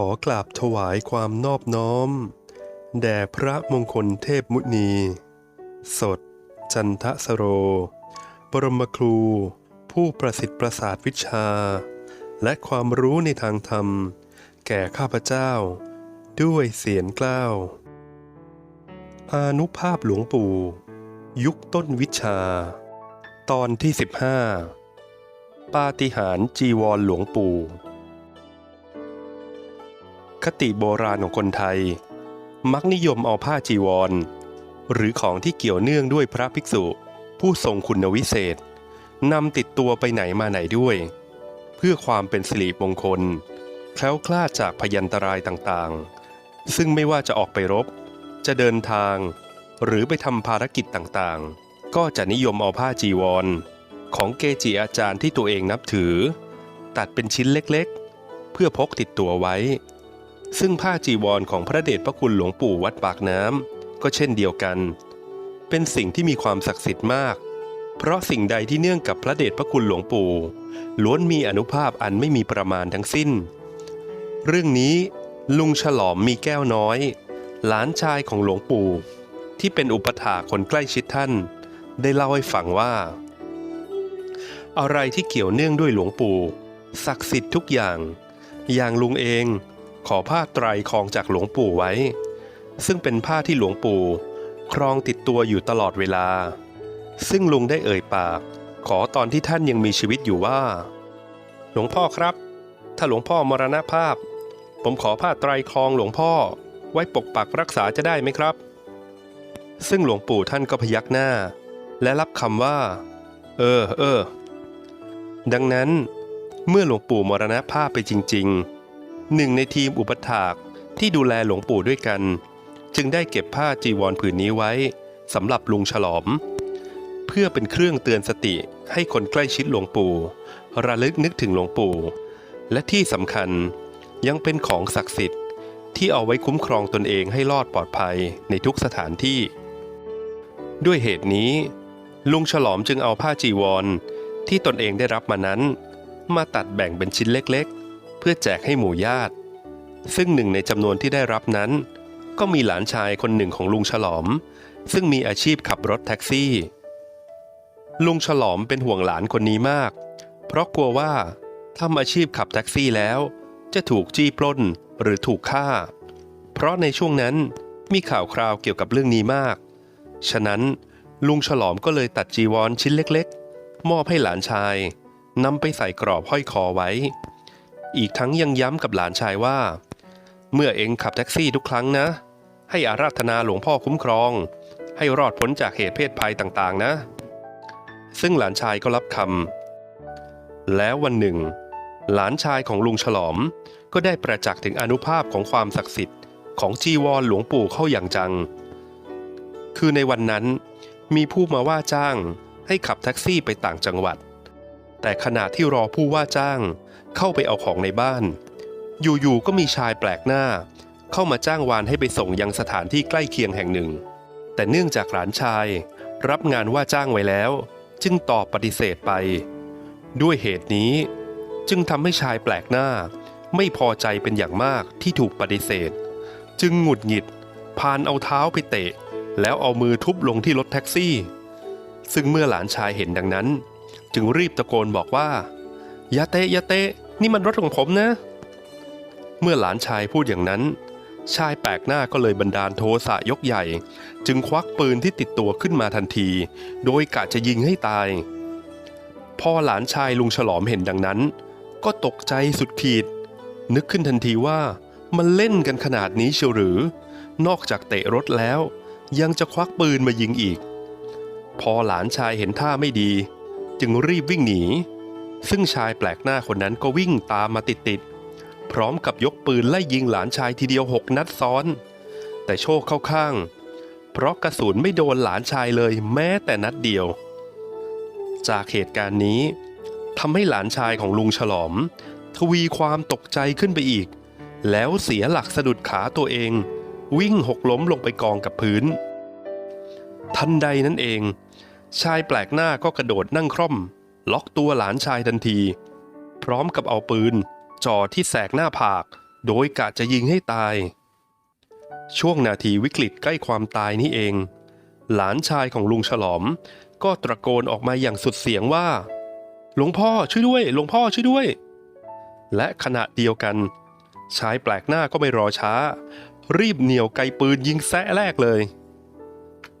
ขอกราบถวายความนอบน้อม แด่พระมงคลเทพมุนี สด จันทสโร บรมครู ผู้ประสิทธิ์ประสาทวิชา และความรู้ในทางธรรม แก่ข้าพเจ้า ด้วยเสียงกล้าวอานุภาพหลวงปู่ ยุคต้นวิชา ตอนที่ 15 ปาฏิหาริย์จีวรหลวงปู่ คติโบราณของคนไทย มักนิยมเอาผ้าจีวร หรือของที่เกี่ยวเนื่องด้วยพระภิกษุ ผู้ทรงคุณวิเศษนำติดตัวไปไหนมาไหนด้วย เพื่อความเป็นสิริมงคล แคล้วคลาดจากพยันตรายต่างๆ ซึ่งไม่ว่าจะออกไปรบ จะเดินทาง หรือไปทำภารกิจต่างๆ ก็จะนิยมเอาผ้าจีวร ของเกจิอาจารย์ที่ตัวเองนับถือ ตัดเป็นชิ้นเล็กๆ เพื่อพกติดตัวไว้ ซึ่งผ้าจีวรของพระเดชพระคุณหลวงปู่วัดปากน้ำก็เช่นเดียวกัน เป็นสิ่งที่มีความศักดิ์สิทธิ์มาก เพราะสิ่งใดที่เนื่องกับพระเดชพระคุณหลวงปู่ล้วนมีอนุภาพอันไม่มีประมาณทั้งสิ้น เรื่องนี้ลุงฉลอมมีแก้วน้อย หลานชายของหลวงปู่ ที่เป็นอุปถาคนใกล้ชิดท่าน ได้เล่าให้ฟังว่า อะไรที่เกี่ยวเนื่องด้วยหลวงปู่ศักดิ์สิทธิ์ทุกอย่าง อย่างลุงเอง ขอผ้าไตรครองจากหลวงปู่ไว้ ซึ่งเป็นผ้าที่หลวงปู่ ครองติดตัวอยู่ตลอดเวลา ซึ่งลุงได้เอ่ยปาก ขอตอนที่ท่านยังมีชีวิตอยู่ว่า หลวงพ่อครับ ถ้าหลวงพ่อมรณภาพ ผมขอผ้าไตรครองหลวงพ่อ ไว้ปกปักรักษาจะได้ไหมครับ ซึ่งหลวงปู่ท่านก็พยักหน้า และรับคำว่า เออเออดังนั้นเมื่อหลวงปู่มรณภาพไปจริง ๆ หนึ่งในทีมอุปถากที่ดูแลหลวงปู่ด้วยกัน จึงได้เก็บผ้าจีวรผืนนี้ไว้สำหรับลุงฉลอม เพื่อเป็นเครื่องเตือนสติให้คนใกล้ชิดหลวงปู่ ระลึกนึกถึงหลวงปู่ และที่สำคัญยังเป็นของศักดิ์สิทธิ์ที่เอาไว้คุ้มครองตนเองให้รอดปลอดภัยในทุกสถานที่ ด้วยเหตุนี้ ลุงฉลอมจึงเอาผ้าจีวรที่ตนเองได้รับมานั้น มาตัดแบ่งเป็นชิ้นเล็ก พื่อแจกให้หมู่ญาติ ซึ่งหนึ่งในจำนวนที่ได้รับนั้น ก็มีหลานชายคนหนึ่งของลุงฉลอม ซึ่งมีอาชีพขับรถแท็กซี่ ลุงฉลอมเป็นห่วงหลานคนนี้มาก เพราะกลัวว่าทำอาชีพขับแท็กซี่แล้ว จะถูกจี้ปล้นหรือถูกฆ่า เพราะในช่วงนั้นมีข่าวคราวเกี่ยวกับเรื่องนี้มาก ฉะนั้นลุงฉลอมก็เลยตัดจีวรชิ้นเล็กๆ มอบให้หลานชายนำไปใส่กรอบห้อยคอไว้ อีกทั้งยังย้ำกับหลานชายว่า เมื่อเองขับแท็กซี่ทุกครั้งนะ ให้อาราธนาหลวงพ่อคุ้มครอง ให้รอดพ้นจากเหตุเพศภัยต่างๆ นะ ซึ่งหลานชายก็รับคำแล้ววันหนึ่ง หลานชายของลุงฉลอมก็ได้ประจักษ์ถึงอนุภาพของความศักดิ์สิทธิ์ของจีวรหลวงปู่เข้าอย่างจัง คือในวันนั้นมีผู้มาว่าจ้างให้ขับแท็กซี่ไปต่างจังหวัด แต่ขณะที่รอผู้ว่าจ้าง เข้าไปเอาของในบ้าน อยู่ๆก็มีชายแปลกหน้า เข้ามาจ้างวานให้ไปส่งยังสถานที่ใกล้เคียงแห่งหนึ่ง แต่เนื่องจากหลานชาย รับงานว่าจ้างไว้แล้ว จึงตอบปฏิเสธไป ด้วยเหตุนี้ จึงทำให้ชายแปลกหน้า ไม่พอใจเป็นอย่างมากที่ถูกปฏิเสธ จึงหงุดหงิดพานเอาเท้าไปเตะ แล้วเอามือทุบลงที่รถแท็กซี่ ซึ่งเมื่อหลานชายเห็นดังนั้น จึงรีบตะโกนบอกว่าย่าเตะย่าเตะ นี่มันรถของผมนะ เมื่อหลานชายพูดอย่างนั้น ชายแปลกหน้าก็เลยบันดาลโทสะยกใหญ่ จึงควักปืนที่ติดตัวขึ้นมาทันที โดยกะจะยิงให้ตาย พอหลานชายลุงฉลอมเห็นดังนั้น ก็ตกใจสุดขีด นึกขึ้นทันทีว่ามันเล่นกันขนาดนี้เชียวหรือ นอกจากเตะรถแล้ว ยังจะควักปืนมายิงอีก พอหลานชายเห็นท่าไม่ดี จึงรีบวิ่งหนี ซึ่งชายแปลกหน้าคนนั้นก็วิ่งตามมาติดๆพร้อมกับยกปืนไล่ยิงหลานชายทีเดียวหกนัดซ้อน แต่โชคเข้าข้าง เพราะกระสุนไม่โดนหลานชายเลยแม้แต่นัดเดียว จากเหตุการณ์นี้ทำให้หลานชายของลุงฉลอม ทวีความตกใจขึ้นไปอีก แล้วเสียหลักสะดุดขาตัวเอง วิ่งหกล้มลงไปกองกับพื้น ทันใดนั้นเอง ชายแปลกหน้าก็กระโดดนั่งคร่อม ล็อกตัวหลานชายทันที พร้อมกับเอาปืนจ่อที่แสกหน้าผาก โดยกะจะยิงให้ตาย ช่วงนาทีวิกฤตใกล้ความตายนี่เอง หลานชายของลุงฉลอม ก็ตะโกนออกมาอย่างสุดเสียงว่า หลวงพ่อช่วยด้วย หลวงพ่อช่วยด้วย และขณะเดียวกันชายแปลกหน้าก็ไม่รอช้า รีบเหนี่ยวไกปืนยิงแซะแรกเลย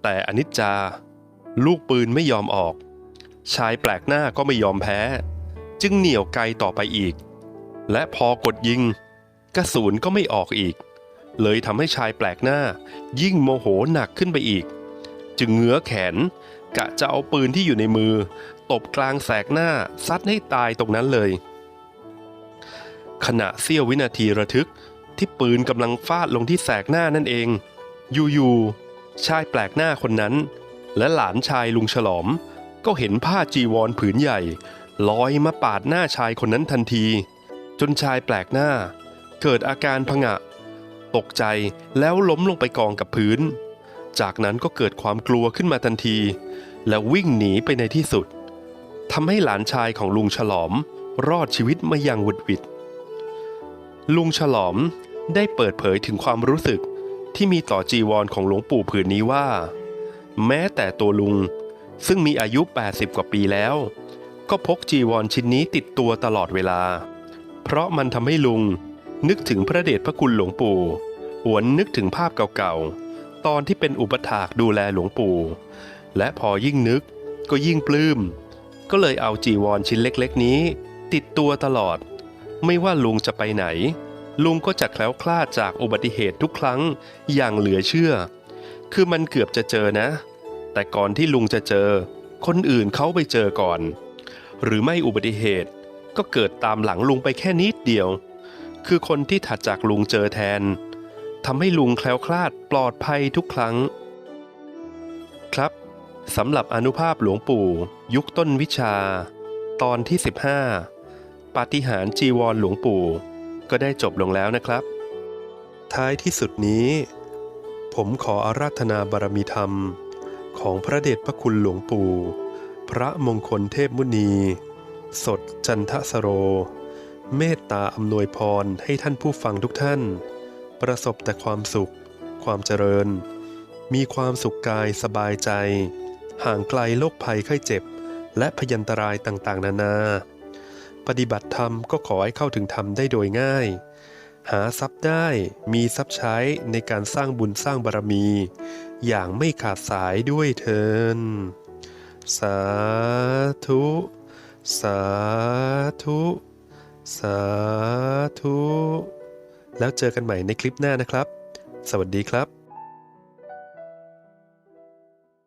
แต่อนิจจา ลูกปืนไม่ยอมออก ชายแปลกหน้าก็ไม่ยอมแพ้ จึงเหนี่ยวไกลต่อไปอีก และพอกดยิง กระสุนก็ไม่ออกอีก เลยทำให้ชายแปลกหน้า ยิ่งโมโหหนักขึ้นไปอีก จึงเงื้อแขนกะจะเอาปืนที่อยู่ในมือ ตบกลางแสกหน้าซัดให้ตายตรงนั้นเลย ขณะเสี้ยววินาทีระทึกที่ปืนกำลังฟาดลงที่แสกหน้านั่นเอง อยู่ๆชายแปลกหน้าคนนั้น และหลานชายลุงฉลอม ก็เห็นผ้าจีวรผืนใหญ่ลอยมาปาดหน้าชายคนนั้นทันที จนชายแปลกหน้า เกิดอาการผงะ ตกใจแล้วล้มลงไปกองกับพื้น จากนั้นก็เกิดความกลัวขึ้นมาทันที และวิ่งหนีไปในที่สุดทำให้หลานชายของลุงฉลอมรอดชีวิตมาอย่างวุดวิดลุงฉลอมได้เปิดเผยถึงความรู้สึกที่มีต่อจีวรของหลวงปู่ผืนนี้ว่า แม้แต่ตัวลุง ซึ่งมีอายุ 80 กว่าปีแล้ว ก็พกจีวรชิ้นนี้ติดตัวตลอดเวลา เพราะมันทำให้ลุงนึกถึงพระเดชพระคุณหลวงปู่หวนนึกถึงภาพเก่าๆ ตอนที่เป็นอุปถากดูแลหลวงปู่ และพอยิ่งนึกก็ยิ่งปลื้ม ก็เลยเอาจีวรชิ้นเล็กๆ นี้ ติดตัวตลอด ไม่ว่าลุงจะไปไหน ลุงก็จะแคล้วคลาดจากอุบัติเหตุทุกครั้งอย่างเหลือเชื่อ คือมันเกือบจะเจอนะ แต่ก่อนที่ลุงจะเจอ คนอื่นเขาไปเจอก่อน หรือไม่อุบัติเหตุก็เกิดตามหลังลุงไปแค่นิดเดียว คือคนที่ถัดจากลุงเจอแทนทำให้ลุงแคล้วคลาดปลอดภัยทุกครั้ง ครับสำหรับอนุภาพหลวงปู่ ยุคต้นวิชา ตอนที่ 15 ปาฏิหาริย์จีวรหลวงปู่ ก็ได้จบลงแล้วนะครับ ท้ายที่สุดนี้ ผมขออาราธนาบารมีธรรม ของพระเดชพระคุณหลวงปู่ พระมงคลเทพมุนี สดจันทสโร เมตตาอำนวยพรให้ท่านผู้ฟังทุกท่าน ประสบแต่ความสุข ความเจริญ มีความสุขกายสบายใจ ห่างไกลโรคภัยไข้เจ็บ และพยันตรายต่างๆ นานา ปฏิบัติธรรมก็ขอให้เข้าถึงธรรมได้โดยง่าย หาทรัพย์ได้มีทรัพย์ใช้ในการสร้างบุญสร้างบารมี อย่างไม่ขาดสายด้วยเทิน สาธุ สาธุ สาธุ แล้วเจอกันใหม่ในคลิปหน้านะครับ สวัสดีครับ